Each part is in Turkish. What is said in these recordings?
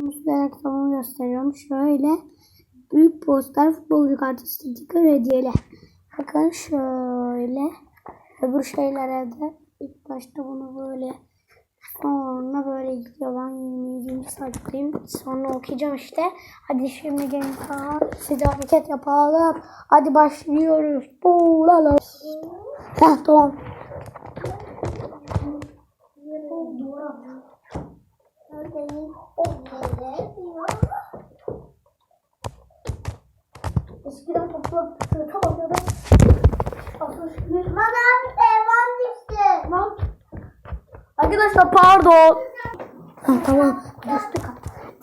Size reklamını gösteriyorum. Şöyle büyük poster futbolcu kartı sticker hediyeli. Bakın şöyle. Öbür şeylere de ilk başta bunu böyle sonra böyle gidiyor. Ben 27. sayfadayım. Sonra okuyacağım işte. Hadi şimdi falan. Size hareket yapalım. Hadi başlıyoruz. Bulalım. Tamam. Eskiden topla kötü oluyordu. Bana devam düştü. Lan. Arkadaşlar pardon. Ha, tamam. Düştü.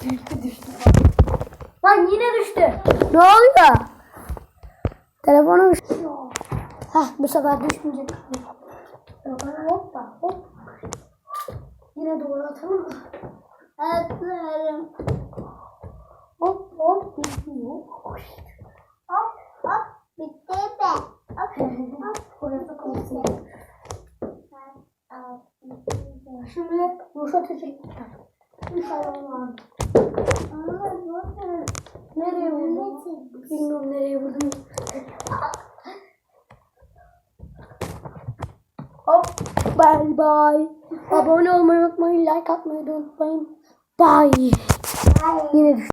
Düştü düştü. Lan yine düştü. Ne oluyor? Telefonu düştü. Hah bu sefer düşmeyecek. Hoppa hop. Yine doğru atalım mı? Atıyorum. Hop hop düşmüyor. Hop hop bitti be. Hop hop. Orası kalsın. Şimdi Ruşa teşekkürler. İnşallah var. Nereye vurdum? Bilmiyorum nereye vurdum. Hop bye bye. Abone olmayı unutmayın. Like atmayı da unutmayın. Bye. Yine düştü.